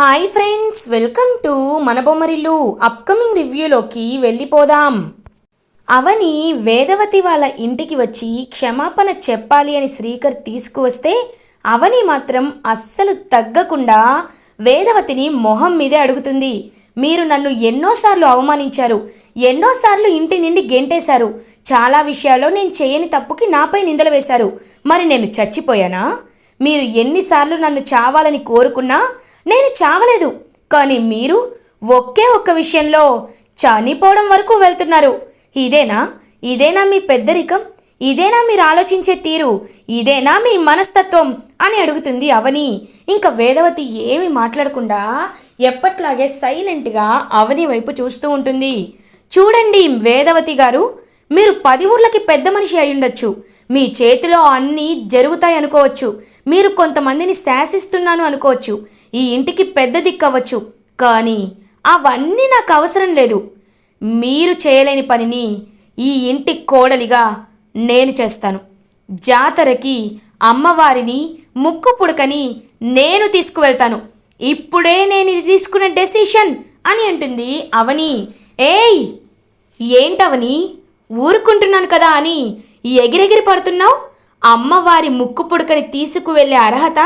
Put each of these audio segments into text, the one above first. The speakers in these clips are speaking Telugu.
హాయ్ ఫ్రెండ్స్ వెల్కమ్ టు మన బొమ్మరిల్లు అప్కమింగ్ రివ్యూలోకి వెళ్ళిపోదాం. అవని వేదవతి వాళ్ళ ఇంటికి వచ్చి క్షమాపణ చెప్పాలి అని శ్రీకర్ తీసుకువస్తే అవని మాత్రం అస్సలు తగ్గకుండా వేదవతిని మొహం మీదే అడుగుతుంది. మీరు నన్ను ఎన్నోసార్లు అవమానించారు ఎన్నోసార్లు ఇంటి నుండి గెంటేశారు చాలా విషయాల్లో నేను చేయని తప్పుకి నాపై నిందలు వేశారు. మరి నేను చచ్చిపోయానా? మీరు ఎన్నిసార్లు నన్ను చావాలని కోరుకున్నా నేను చావలేదు. కానీ మీరు ఒకే ఒక్క విషయంలో చనిపోవడం వరకు వెళ్తున్నారు. ఇదేనా? ఇదేనా మీ పెద్దరికం? ఇదేనా మీరు ఆలోచించే తీరు? ఇదేనా మీ మనస్తత్వం? అని అడుగుతుంది అవని. ఇంకా వేదవతి ఏమి మాట్లాడకుండా ఎప్పట్లాగే సైలెంట్గా అవని వైపు చూస్తూ ఉంటుంది. చూడండి వేదవతి గారు మీరు పది ఊర్లకి పెద్ద మనిషి అయ్యుండొచ్చు మీ చేతిలో అన్నీ జరుగుతాయి అనుకోవచ్చు మీరు కొంతమందిని శాసిస్తున్నాను అనుకోవచ్చు. ఈ ఇంటికి పెద్ద దిక్కవచ్చు కానీ అవన్నీ నాకు అవసరం లేదు. మీరు చేయలేని పనిని ఈ ఇంటి కోడలిగా నేను చేస్తాను. జాతరకి అమ్మవారిని ముక్కు పుడకని నేను తీసుకువెళ్తాను. ఇప్పుడే నేను ఇది తీసుకున్న డెసిషన్ అని అంటుంది అవని. ఏయ్ ఏంటవని? ఊరుకుంటున్నాను కదా అని ఎగిరెగిరి పడుతున్నావు? అమ్మవారి ముక్కు పుడకని తీసుకువెళ్ళే అర్హత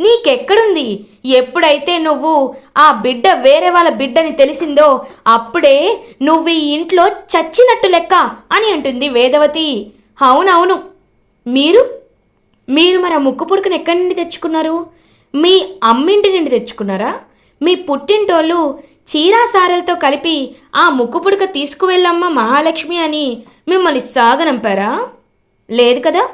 నీకెక్కడుంది? ఎప్పుడైతే నువ్వు ఆ బిడ్డ వేరే వాళ్ళ బిడ్డని తెలిసిందో అప్పుడే నువ్వు ఈ ఇంట్లో చచ్చినట్టు లెక్క అని అంటుంది వేదవతి. అవునవును. మీరు? మీరు మరి ఆ ముక్కు పుడుకుని ఎక్కడి నుండి తెచ్చుకున్నారు? మీ అమ్మింటి నుండి తెచ్చుకున్నారా? మీ పుట్టింటోళ్ళు చీరా సారెలతో కలిపి ఆ ముక్కు పుడక తీసుకువెళ్ళమ్మ మహాలక్ష్మి అని మిమ్మల్ని సాగనంపారా? లేదు కదా?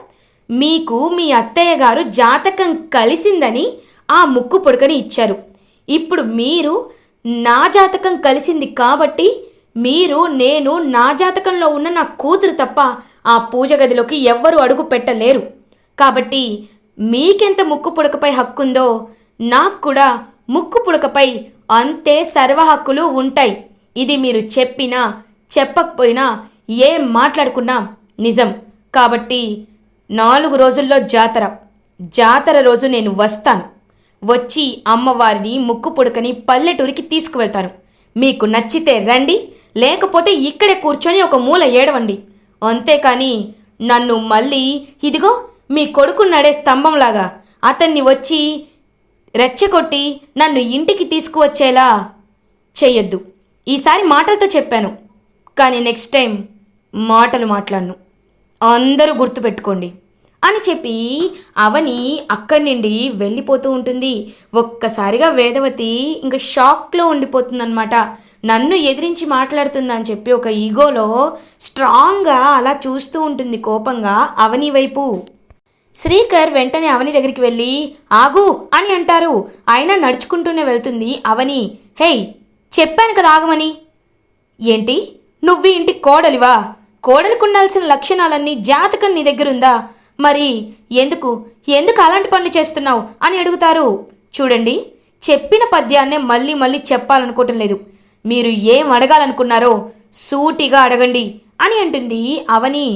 మీకు మీ అత్తయ్య గారు జాతకం కలిసిందని ఆ ముక్కు పుడకని ఇచ్చారు. ఇప్పుడు మీరు నా జాతకం కలిసింది కాబట్టి మీరు నేను నా జాతకంలో ఉన్న నా కూతురు తప్ప ఆ పూజ గదిలోకి ఎవ్వరూ అడుగు పెట్టలేరు. కాబట్టి మీకెంత ముక్కు పుడకపై హక్కుందో నాకు కూడా ముక్కు పుడకపై అంతే సర్వ హక్కులు ఉంటాయి. ఇది మీరు చెప్పినా చెప్పకపోయినా ఏం మాట్లాడుకున్నా నిజం. కాబట్టి నాలుగు రోజుల్లో జాతర. జాతర రోజు నేను వస్తాను. వచ్చి అమ్మవారిని ముక్కు పుడకని పల్లెటూరికి తీసుకువెళ్తాను. మీకు నచ్చితే రండి లేకపోతే ఇక్కడే కూర్చొని ఒక మూల ఏడవండి. అంతేకాని నన్ను మళ్ళీ ఇదిగో మీ కొడుకు నడే స్తంభంలాగా. అతన్ని వచ్చి రెచ్చగొట్టి నన్ను ఇంటికి తీసుకువచ్చేలా చెయ్యొద్దు. ఈసారి మాటలతో చెప్పాను. కానీ నెక్స్ట్ టైం మాటలు మాట్లాడను. అందరూ గుర్తుపెట్టుకోండి అని చెప్పి అవని అక్కడి నుండి వెళ్ళిపోతూ ఉంటుంది. ఒక్కసారిగా వేదవతి ఇంకా షాక్లో ఉండిపోతుందన్నమాట. నన్ను ఎదిరించి మాట్లాడుతుందని చెప్పి ఒక ఈగోలో స్ట్రాంగ్గా అలా చూస్తూ ఉంటుంది కోపంగా అవని వైపు. శ్రీకర్ వెంటనే అవని దగ్గరికి వెళ్ళి ఆగు అని అంటారు. అయినా నడుచుకుంటూనే వెళ్తుంది అవని. హేయ్ చెప్పాను కదా ఆగమని. ఏంటి? నువ్వు ఇంటికి ఇంటి కోడలివా? కోడలికి ఉండాల్సిన లక్షణాలన్నీ జాతకం నీ దగ్గరుందా? మరి ఎందుకు? ఎందుకు అలాంటి పనులు చేస్తున్నావు? అని అడుగుతారు. చూడండి చెప్పిన పద్యాన్నే మళ్ళీ మళ్ళీ చెప్పాలనుకోవటం లేదు. మీరు ఏం అడగాలనుకున్నారో సూటిగా అడగండి అని అంటుంది అవని.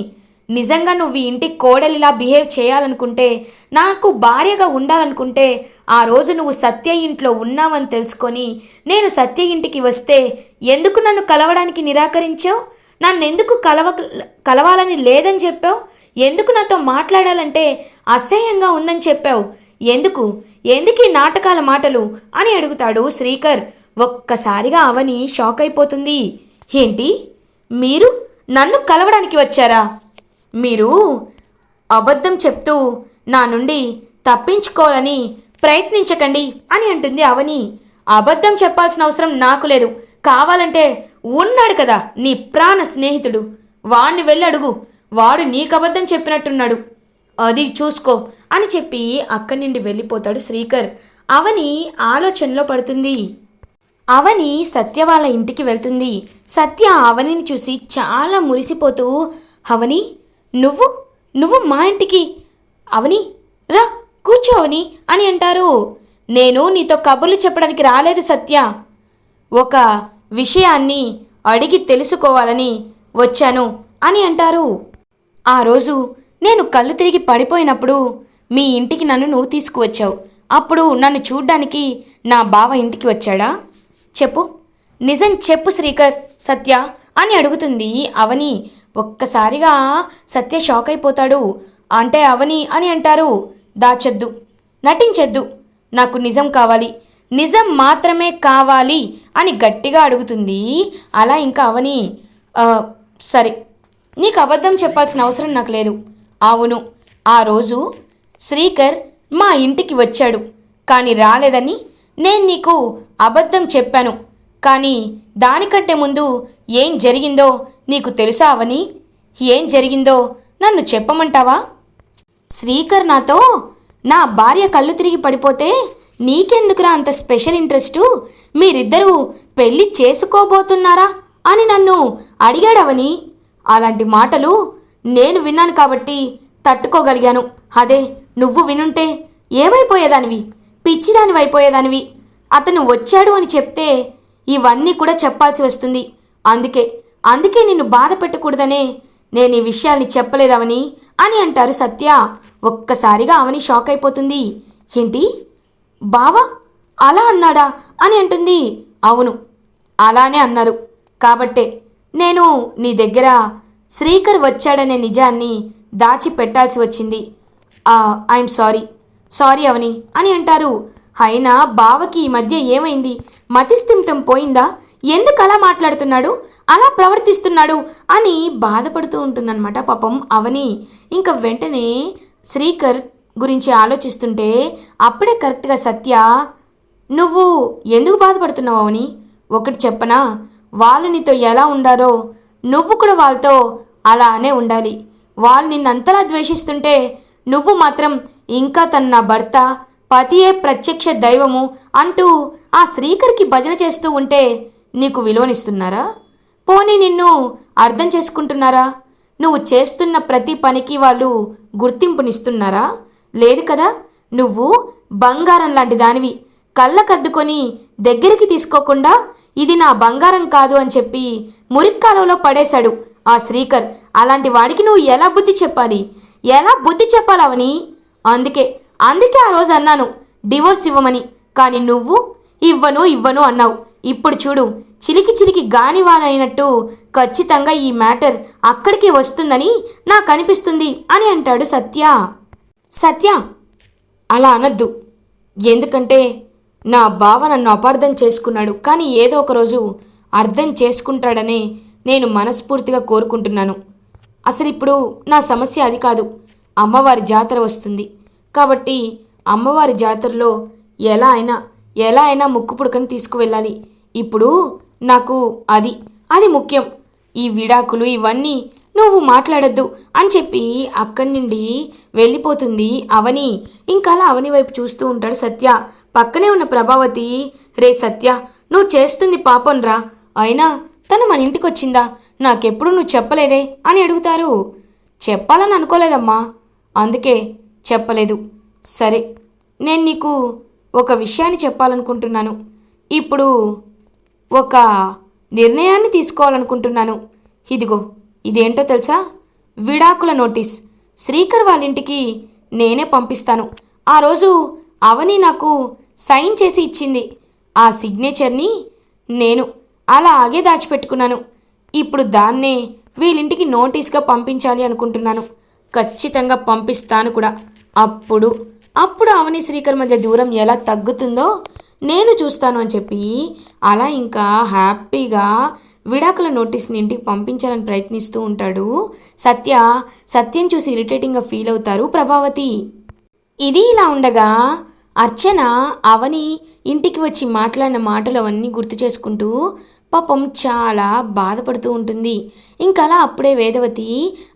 నిజంగా నువ్వు ఈ ఇంటి కోడలిలా బిహేవ్ చేయాలనుకుంటే నాకు భార్యగా ఉండాలనుకుంటే ఆ రోజు నువ్వు సత్య ఇంట్లో ఉన్నావని తెలుసుకొని నేను సత్య ఇంటికి వస్తే ఎందుకు నన్ను కలవడానికి నిరాకరించావు? నన్ను ఎందుకు కలవ కలవాలని లేదని చెప్పావు? ఎందుకు నాతో మాట్లాడాలంటే అసహ్యంగా ఉందని చెప్పావు? ఎందుకు? ఎందుకు ఈ నాటకాల మాటలు? అని అడుగుతాడు శ్రీకర్. ఒక్కసారిగా అవని షాక్ అయిపోతుంది ఏంటి? మీరు నన్ను కలవడానికి వచ్చారా? మీరు అబద్ధం చెప్తూ నా నుండి తప్పించుకోవాలని ప్రయత్నించకండి అని అంటుంది అవని. అబద్ధం చెప్పాల్సిన అవసరం నాకు లేదు. కావాలంటే ఉన్నాడు కదా నీ ప్రాణ స్నేహితుడు. వాణ్ణి వెళ్ళి అడుగు. వాడు నీకబద్ధం చెప్పినట్టున్నాడు. అది చూసుకో అని చెప్పి అక్కడి నుండి వెళ్ళిపోతాడు శ్రీకర్. అవని ఆలోచనలో పడుతుంది. అవని సత్య వాళ్ళ ఇంటికి వెళ్తుంది. సత్య అవనిని చూసి చాలా మురిసిపోతూ అవని నువ్వు? నువ్వు మా ఇంటికి? అవని రా కూర్చో అవని అని అంటారు. నేను నీతో కబుర్లు చెప్పడానికి రాలేదు సత్య. ఒక విషయాన్ని అడిగి తెలుసుకోవాలని వచ్చాను అని అంటారు. ఆ రోజు నేను కళ్ళు తిరిగి పడిపోయినప్పుడు మీ ఇంటికి నన్ను నువ్వు తీసుకువచ్చావు. అప్పుడు నన్ను చూడ్డానికి నా బావ ఇంటికి వచ్చాడా? చెప్పు. నిజం చెప్పు శ్రీకర్ సత్య అని అడుగుతుంది అవని. ఒక్కసారిగా సత్య షాక్ అయిపోతాడు. అంటే అవని అని అంటారు. దాచొద్దు. నటించొద్దు. నాకు నిజం కావాలి. నిజం మాత్రమే కావాలి అని గట్టిగా అడుగుతుంది. అలా ఇంకా అవని సరే నీకు అబద్ధం చెప్పాల్సిన అవసరం నాకు లేదు. అవును ఆ రోజు శ్రీకర్ మా ఇంటికి వచ్చాడు. కానీ రాలేదని నేను నీకు అబద్ధం చెప్పాను. కానీ దానికంటే ముందు ఏం జరిగిందో నీకు తెలుసా అవని? ఏం జరిగిందో నన్ను చెప్పమంటావా? శ్రీకర్ నాతో నా భార్య కళ్ళు తిరిగి పడిపోతే నీకెందుకురా అంత స్పెషల్ ఇంట్రెస్టు? మీరిద్దరూ పెళ్ళి చేసుకోబోతున్నారా? అని నన్ను అడిగాడవని. అలాంటి మాటలు నేను విన్నాను కాబట్టి తట్టుకోగలిగాను. అదే నువ్వు వినుంటే ఏమైపోయేదానివి? పిచ్చిదానివైపోయేదానివి అతను వచ్చాడు అని చెప్తే ఇవన్నీ కూడా చెప్పాల్సి వస్తుంది. అందుకే అందుకే నిన్ను బాధ పెట్టకూడదనే నేను ఈ విషయాన్ని చెప్పలేదవని అని అంటారు సత్య. ఒక్కసారిగా అవని షాక్ అయిపోతుంది ఏంటి? బావా అలా అన్నాడా అని అంటుంది. అవును అలానే అన్నారు. కాబట్టే నేను నీ దగ్గర శ్రీకర్ వచ్చాడనే నిజాన్ని దాచి పెట్టాల్సి వచ్చింది ఐఎమ్ సారీ సారీ అవని అని అంటారు. అయినా బావకి ఈ మధ్య ఏమైంది? మతిస్థిమితం పోయిందా? ఎందుకు అలా మాట్లాడుతున్నాడు? అలా ప్రవర్తిస్తున్నాడు అని బాధపడుతూ ఉంటుందన్నమాట పాపం అవని. ఇంకా వెంటనే శ్రీకర్ గురించి ఆలోచిస్తుంటే అప్పుడే కరెక్ట్గా సత్య నువ్వు ఎందుకు బాధపడుతున్నావు అవని? ఒకటి చెప్పనా? వాళ్ళు నీతో ఎలా ఉండారో? నువ్వు కూడా వాళ్ళతో అలానే ఉండాలి. వాళ్ళు నిన్నంతలా ద్వేషిస్తుంటే నువ్వు మాత్రం ఇంకా తన నా భర్త పతియే ప్రత్యక్ష దైవము అంటూ ఆ శ్రీకర్కి భజన చేస్తూ ఉంటే నీకు విలువనిస్తున్నారా? పోనీ నిన్ను అర్థం చేసుకుంటున్నారా? నువ్వు చేస్తున్న ప్రతి పనికి వాళ్ళు గుర్తింపునిస్తున్నారా? లేదు కదా? నువ్వు బంగారం లాంటి దానివి. కళ్ళకద్దుకొని దగ్గరికి తీసుకోకుండా ఇది నా బంగారం కాదు అని చెప్పి మురిక్కాలంలో పడేశాడు ఆ శ్రీకర్. అలాంటి వాడికి నువ్వు ఎలా బుద్ధి చెప్పాలి? ఎలా బుద్ధి చెప్పాలవని? అందుకే అందుకే ఆ రోజు అన్నాను డివోర్స్ ఇవ్వమని. కానీ నువ్వు ఇవ్వను ఇవ్వను అన్నావు. ఇప్పుడు చూడు చిలికి చిలికి గానివానైనట్టు ఖచ్చితంగా ఈ మ్యాటర్ అక్కడికి వస్తుందని నాకు అనిపిస్తుంది అని అంటాడు సత్య. సత్య అలా అనద్దు. ఎందుకంటే నా బావ నన్ను అపార్థం చేసుకున్నాడు కానీ ఏదో ఒక రోజు అర్థం చేసుకుంటాడనే నేను మనస్ఫూర్తిగా కోరుకుంటున్నాను. అసలు ఇప్పుడు నా సమస్య అది కాదు అమ్మవారి జాతర వస్తుంది. కాబట్టి అమ్మవారి జాతరలో ఎలా అయినా ఎలా అయినా ముక్కు పుడకని తీసుకువెళ్ళాలి. ఇప్పుడు నాకు అది అది ముఖ్యం. ఈ విడాకులు ఇవన్నీ నువ్వు మాట్లాడొద్దు అని చెప్పి అక్కడి నుండి వెళ్ళిపోతుంది అవని. ఇంకా అలా అవని వైపు చూస్తూ ఉంటాడు సత్య. పక్కనే ఉన్న ప్రభావతి రే సత్య నువ్వు చేస్తుంది పాపం రా. అయినా తను మన ఇంటికి వచ్చిందా? నాకెప్పుడు నువ్వు చెప్పలేదే? అని అడుగుతారు. చెప్పాలని అనుకోలేదమ్మా. అందుకే చెప్పలేదు. సరే నేను నీకు ఒక విషయాన్ని చెప్పాలనుకుంటున్నాను. ఇప్పుడు ఒక నిర్ణయాన్ని తీసుకోవాలనుకుంటున్నాను. ఇదిగో ఇదేంటో తెలుసా? విడాకుల నోటీస్. శ్రీకర్ వాళ్ళ ఇంటికి నేనే పంపిస్తాను. ఆ రోజు అవని నాకు సైన్ చేసి ఇచ్చింది. ఆ సిగ్నేచర్ని నేను అలాగే దాచిపెట్టుకున్నాను. ఇప్పుడు దాన్నే వీళ్ళింటికి నోటీస్గా పంపించాలి అనుకుంటున్నాను. ఖచ్చితంగా పంపిస్తాను కూడా. అప్పుడు అప్పుడు అవని శ్రీకర్ మధ్య దూరం ఎలా తగ్గుతుందో నేను చూస్తాను అని చెప్పి అలా ఇంకా హ్యాపీగా విడాకుల నోటీస్ని ఇంటికి పంపించాలని ప్రయత్నిస్తూ ఉంటాడు. సత్య సత్యం చూసి ఇరిటేటింగ్గా ఫీల్ అవుతారు ప్రభావతి. ఇది ఇలా ఉండగా అర్చన అవని ఇంటికి వచ్చి మాట్లాడిన మాటలు అవన్నీ గుర్తు చేసుకుంటూ పాపం చాలా బాధపడుతూ ఉంటుంది. ఇంకా అలా అప్పుడే వేదవతి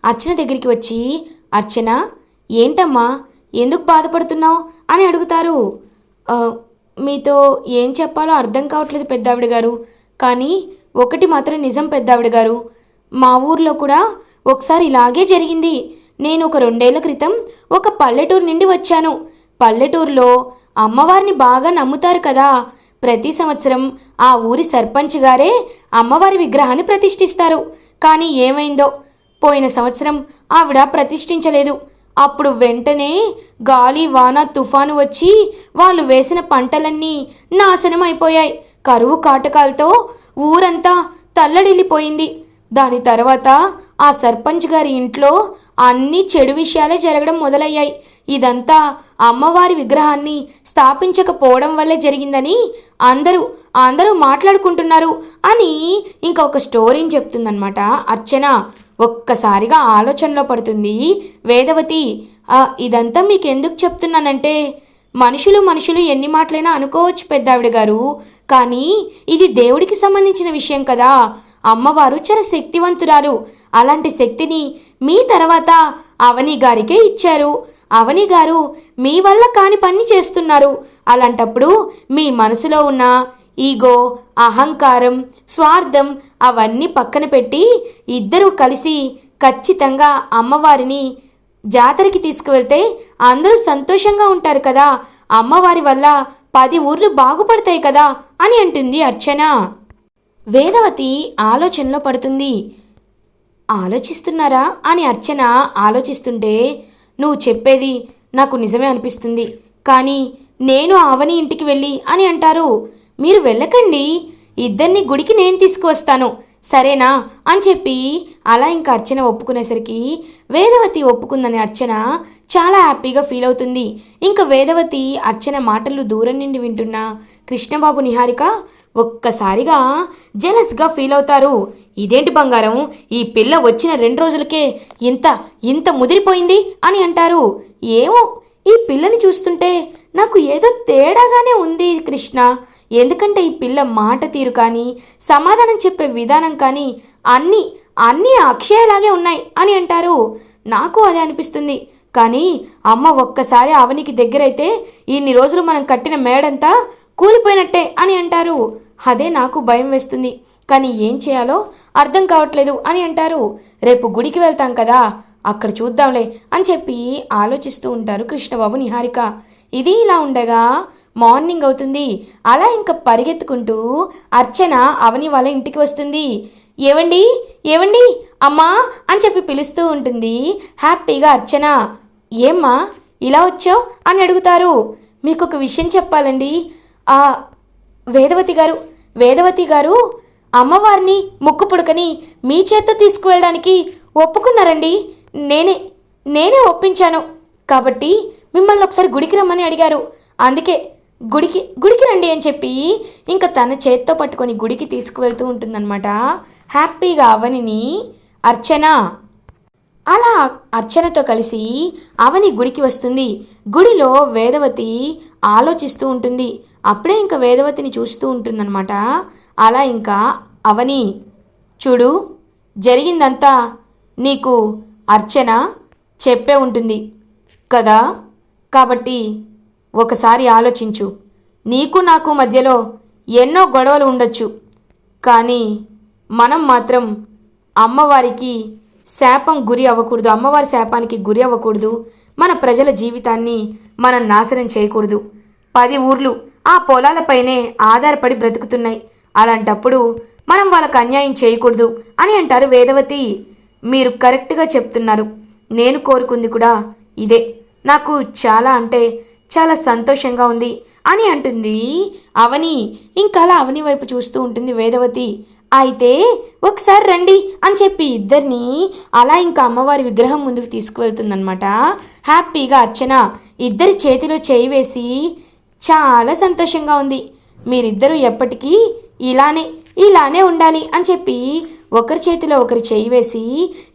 అర్చన దగ్గరికి వచ్చి అర్చన ఏంటమ్మా? ఎందుకు బాధపడుతున్నావు? అని అడుగుతారు. మీతో ఏం చెప్పాలో అర్థం కావట్లేదు పెద్దావిడ గారు. కానీ ఒకటి మాత్రం నిజం పెద్దావిడ గారు. మా ఊర్లో కూడా ఒకసారి ఇలాగే జరిగింది. నేను ఒక రెండేళ్ళ క్రితం ఒక పల్లెటూరు నుండి వచ్చాను. పల్లెటూరులో అమ్మవారిని బాగా నమ్ముతారు కదా. ప్రతి సంవత్సరం ఆ ఊరి సర్పంచ్ గారే అమ్మవారి విగ్రహాన్ని ప్రతిష్ఠిస్తారు. కానీ ఏమైందో? పోయిన సంవత్సరం ఆవిడ ప్రతిష్ఠించలేదు. అప్పుడు వెంటనే గాలి వాన తుఫాను వచ్చి వాళ్ళు వేసిన పంటలన్నీ నాశనం అయిపోయాయి కరువు కాటకాలతో ఊరంతా తల్లడిల్లిపోయింది. దాని తర్వాత ఆ సర్పంచ్ గారి ఇంట్లో అన్ని చెడు విషయాలే జరగడం మొదలయ్యాయి. ఇదంతా అమ్మవారి విగ్రహాన్ని స్థాపించకపోవడం వల్లే జరిగిందని అందరూ అందరూ మాట్లాడుకుంటున్నారు అని ఇంకొక స్టోరీని చెప్తుందనమాట అర్చన ఒక్కసారిగా ఆలోచనలో పడుతుంది. వేదవతి ఇదంతా మీకు ఎందుకు చెప్తున్నానంటే మనుషులు మనుషులు ఎన్ని మాటలైనా అనుకోవచ్చు పెద్దావిడ గారు. కానీ ఇది దేవుడికి సంబంధించిన విషయం కదా. అమ్మవారు చాలా శక్తివంతురాలు. అలాంటి శక్తిని మీ తర్వాత అవని గారికే ఇచ్చారు. అవని గారు మీ వల్ల కాని పని చేస్తున్నారు. అలాంటప్పుడు మీ మనసులో ఉన్న ఈగో అహంకారం స్వార్థం అవన్నీ పక్కన పెట్టి ఇద్దరూ కలిసి ఖచ్చితంగా అమ్మవారిని జాతరకి తీసుకువెళ్తే అందరూ సంతోషంగా ఉంటారు కదా. అమ్మవారి వల్ల పది ఊర్లు బాగుపడతాయి కదా అని అంటుంది అర్చన. వేదవతి ఆలోచనలో పడుతుంది. ఆలోచిస్తున్నారా అని అర్చన ఆలోచిస్తుంటే నువ్వు చెప్పేది నాకు నిజమే అనిపిస్తుంది. కానీ నేను ఆవని ఇంటికి వెళ్ళి అని అంటారు. మీరు వెళ్ళకండి. ఇద్దరిని గుడికి నేను తీసుకువస్తాను. సరేనా అని చెప్పి అలా ఇంకా అర్చన ఒప్పుకునేసరికి వేదవతి ఒప్పుకుందని అర్చన చాలా హ్యాపీగా ఫీల్ అవుతుంది. ఇంకా వేదవతి అర్చన మాటలు దూరం నుండి వింటున్న కృష్ణబాబు నిహారిక ఒక్కసారిగా జెలస్గా ఫీల్ అవుతారు. ఇదేంటి బంగారం? ఈ పిల్ల వచ్చిన రెండు రోజులకే ఇంత ఇంత ముదిరిపోయింది అని అంటారు. ఏమో ఈ పిల్లని చూస్తుంటే నాకు ఏదో తేడాగానే ఉంది కృష్ణ. ఎందుకంటే ఈ పిల్ల మాట తీరు కానీ సమాధానం చెప్పే విధానం కానీ అన్నీ అన్నీ అక్షయలాగే ఉన్నాయి అని అంటారు. నాకు అదే అనిపిస్తుంది. కానీ అమ్మ ఒక్కసారి అవనికి దగ్గరైతే ఇన్ని రోజులు మనం కట్టిన మేడంతా కూలిపోయినట్టే అని అంటారు. అదే నాకు భయం వేస్తుంది. కానీ ఏం చేయాలో అర్థం కావట్లేదు అని అంటారు. రేపు గుడికి వెళ్తాం కదా అక్కడ చూద్దాంలే అని చెప్పి ఆలోచిస్తూ ఉంటారు కృష్ణబాబు నిహారిక. ఇది ఇలా ఉండగా మార్నింగ్ అవుతుంది. అలా ఇంకా పరిగెత్తుకుంటూ అర్చన అవని వాళ్ళ ఇంటికి వస్తుంది. ఏవండి? ఏవండి? అమ్మా? అని చెప్పి పిలుస్తూ ఉంటుంది హ్యాపీగా అర్చన. ఏమ్మా? ఇలా వచ్చావు? అని అడుగుతారు. మీకు ఒక విషయం చెప్పాలండి. ఆ వేదవతి గారు వేదవతి గారు అమ్మవారిని ముక్కు పుడకని మీ చేత్తో తీసుకువెళ్ళడానికి ఒప్పుకున్నారండి. నేనే నేనే ఒప్పించాను. కాబట్టి మిమ్మల్ని ఒకసారి గుడికి రమ్మని అడిగారు. అందుకే గుడికి గుడికి రండి అని చెప్పి ఇంకా తన చేత్తో పట్టుకొని గుడికి తీసుకువెళ్తూ ఉంటుందన్నమాట. హ్యాపీగా అవనిని అర్చన. అలా అర్చనతో కలిసి అవని గుడికి వస్తుంది. గుడిలో వేదవతి ఆలోచిస్తూ ఉంటుంది. అప్పుడే ఇంకా వేదవతిని చూస్తూ ఉంటుందన్నమాట. అలా ఇంకా అవని చూడు జరిగిందంతా నీకు అర్చన చెప్పే ఉంటుంది కదా? కాబట్టి ఒకసారి ఆలోచించు. నీకు నాకు మధ్యలో ఎన్నో గొడవలు ఉండొచ్చు. కానీ మనం మాత్రం అమ్మవారికి శాపం గురి అవ్వకూడదు అమ్మవారి శాపానికి గురి అవ్వకూడదు మన ప్రజల జీవితాన్ని మనం నాశనం చేయకూడదు. పది ఊర్లు ఆ పొలాలపైనే ఆధారపడి బ్రతుకుతున్నాయి. అలాంటప్పుడు మనం వాళ్ళకు అన్యాయం చేయకూడదు అని అంటారు వేదవతి. మీరు కరెక్ట్గా చెప్తున్నారు. నేను కోరుకుంది కూడా ఇదే. నాకు చాలా అంటే చాలా సంతోషంగా ఉంది అని అంటుంది అవని. ఇంకా అలా అవని వైపు చూస్తూ ఉంటుంది వేదవతి. అయితే ఒకసారి రండి అని చెప్పి ఇద్దరిని అలా ఇంకా అమ్మవారి విగ్రహం ముందుకు తీసుకువెళ్తుందనమాట హ్యాపీగా అర్చన. ఇద్దరి చేతిలో చేయి వేసి చాలా సంతోషంగా ఉంది. మీరిద్దరూ ఎప్పటికీ ఇలానే ఇలానే ఉండాలి అని చెప్పి ఒకరి చేతిలో ఒకరు చేయి వేసి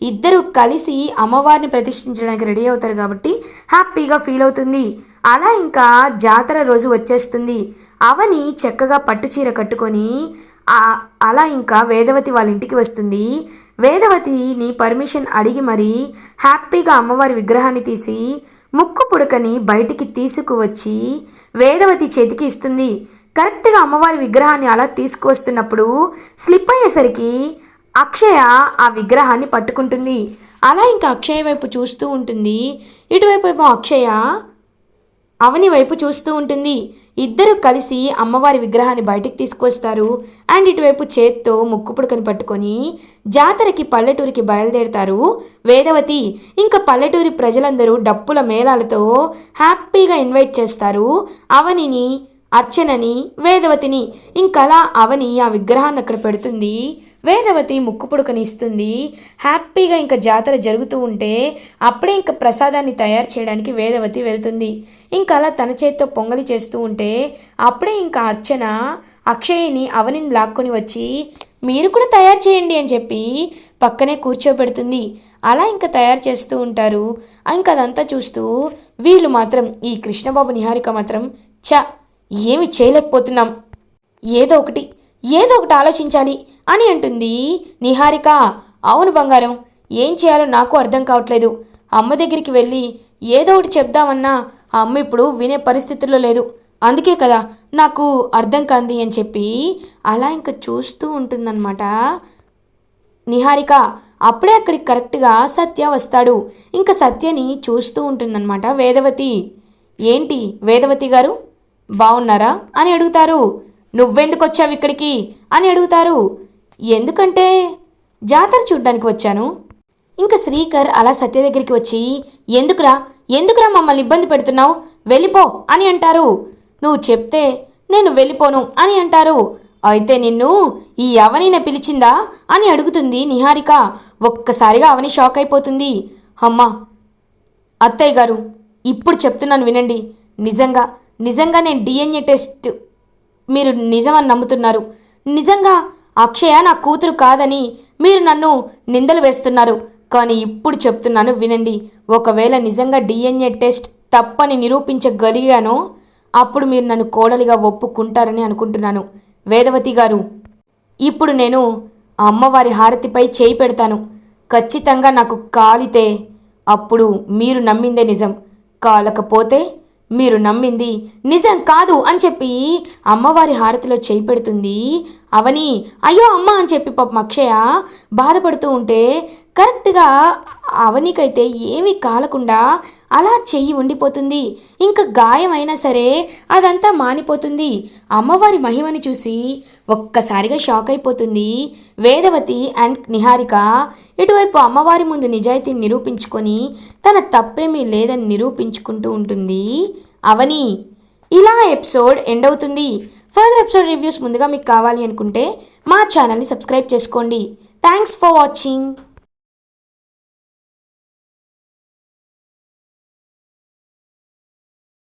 ఇద్దరు కలిసి అమ్మవారిని ప్రతిష్ఠించడానికి రెడీ అవుతారు కాబట్టి హ్యాపీగా ఫీల్ అవుతుంది. అలా ఇంకా జాతర రోజు వచ్చేస్తుంది. అవని చక్కగా పట్టు చీర కట్టుకొని అలా ఇంకా వేదవతి వాళ్ళ ఇంటికి వస్తుంది. వేదవతిని పర్మిషన్ అడిగి మరీ హ్యాపీగా అమ్మవారి విగ్రహాన్ని తీసి ముక్కు పుడకని బయటికి తీసుకువచ్చి వేదవతి చేతికి ఇస్తుంది. కరెక్ట్గా అమ్మవారి విగ్రహాన్ని అలా తీసుకువస్తున్నప్పుడు స్లిప్ అయ్యేసరికి అక్షయ ఆ విగ్రహాన్ని పట్టుకుంటుంది. అలా ఇంకా అక్షయ వైపు చూస్తూ ఉంటుంది. ఇటువైపు ఏమో అక్షయ అవని వైపు చూస్తూ ఉంటుంది. ఇద్దరు కలిసి అమ్మవారి విగ్రహాన్ని బయటికి తీసుకొస్తారు. అండ్ ఇటువైపు చేత్తో ముక్కు పుడకని పట్టుకొని జాతరకి పల్లెటూరికి బయలుదేరుతారు వేదవతి. ఇంకా పల్లెటూరి ప్రజలందరూ డప్పుల మేళాలతో హ్యాపీగా ఇన్వైట్ చేస్తారు అవనిని అర్చనని వేదవతిని. ఇంకలా అవని ఆ విగ్రహాన్ని అక్కడ పెడుతుంది. వేదవతి ముక్కు పుడకనిస్తుంది హ్యాపీగా ఇంకా జాతర జరుగుతూ ఉంటే అప్పుడే ఇంకా ప్రసాదాన్ని తయారు చేయడానికి వేదవతి వెళ్తుంది. ఇంకా అలా తన చేత్తో పొంగలి చేస్తూ ఉంటే అప్పుడే ఇంకా అర్చన అక్షయ్ని అవనిని లాక్కొని వచ్చి మీరు కూడా తయారు చేయండి అని చెప్పి పక్కనే కూర్చోబెడుతుంది. అలా ఇంకా తయారు చేస్తూ ఉంటారు. ఇంకా అదంతా చూస్తూ వీళ్ళు మాత్రం ఈ కృష్ణబాబు నిహారిక మాత్రం చ ఏమి చేయలేకపోతున్నాం. ఏదో ఒకటి ఏదో ఒకటి ఆలోచించాలి. అని అంటుంది. నిహారిక అవును బంగారం ఏం చేయాలో నాకు అర్థం కావట్లేదు. అమ్మ దగ్గరికి వెళ్ళి ఏదో ఒకటి చెప్దామన్నా ఆ అమ్మ ఇప్పుడు వినే పరిస్థితుల్లో లేదు. అందుకే కదా నాకు అర్థం కాంది అని చెప్పి అలా ఇంకా చూస్తూ ఉంటుందన్నమాట. నిహారిక అప్పుడే అక్కడికి కరెక్ట్గా సత్య వస్తాడు. ఇంకా సత్యని చూస్తూ ఉంటుందన్నమాట వేదవతి. ఏంటి వేదవతి గారు? బాగున్నారా అని అడుగుతారు. నువ్వెందుకు వచ్చావు ఇక్కడికి? అని అడుగుతారు. ఎందుకంటే జాతర చూడ్డానికి వచ్చాను. ఇంకా శ్రీకర్ అలా సత్య దగ్గరికి వచ్చి ఎందుకురా? ఎందుకురా మమ్మల్ని ఇబ్బంది పెడుతున్నావు? వెళ్ళిపో అని అంటారు. నువ్వు చెప్తే నేను వెళ్ళిపోను అని అంటారు. అయితే నిన్ను ఈ అవనిన పిలిచిందా? అని అడుగుతుంది నిహారిక. ఒక్కసారిగా అవని షాక్ అయిపోతుంది. అమ్మా అత్తయ్య గారు ఇప్పుడు చెప్తున్నాను వినండి. నిజంగా నిజంగా నేను డిఎన్ఏ టెస్ట్ మీరు నిజమని నమ్ముతున్నారు. నిజంగా అక్షయ నా కూతురు కాదని మీరు నన్ను నిందలు వేస్తున్నారు. కానీ ఇప్పుడు చెప్తున్నాను వినండి. ఒకవేళ నిజంగా డిఎన్ఏ టెస్ట్ తప్పని నిరూపించగలిగానో అప్పుడు మీరు నన్ను కోడలిగా ఒప్పుకుంటారని అనుకుంటున్నాను. వేదవతి గారు ఇప్పుడు నేను అమ్మవారి హారతిపై చేయి పెడతాను. ఖచ్చితంగా నాకు కాలితే అప్పుడు మీరు నమ్మిందే నిజం. కాలకపోతే మీరు నమ్మింది నిజం కాదు అని చెప్పి అమ్మవారి హారతిలో చేయి పెడుతుంది. అవని అయ్యో అమ్మ అని చెప్పి పాపం అక్షయ బాధపడుతూ ఉంటే కరెక్ట్గా అవనికైతే ఏమీ కాలకుండా అలా చెయ్యి ఉండిపోతుంది. ఇంకా గాయమైనా సరే అదంతా మానిపోతుంది. అమ్మవారి మహిమని చూసి ఒక్కసారిగా షాక్ అయిపోతుంది. వేదవతి అండ్ నిహారిక ఇటువైపు అమ్మవారి ముందు నిజాయితీని నిరూపించుకొని తన తప్పేమీ లేదని నిరూపించుకుంటూ ఉంటుంది. అవని ఇలా ఎపిసోడ్ ఎండ్ అవుతుంది. ఫర్దర్ ఎపిసోడ్ రివ్యూస్ ముందుగా మీకు కావాలి అనుకుంటే మా ఛానల్ని సబ్స్క్రైబ్ చేసుకోండి. Thanks for watching.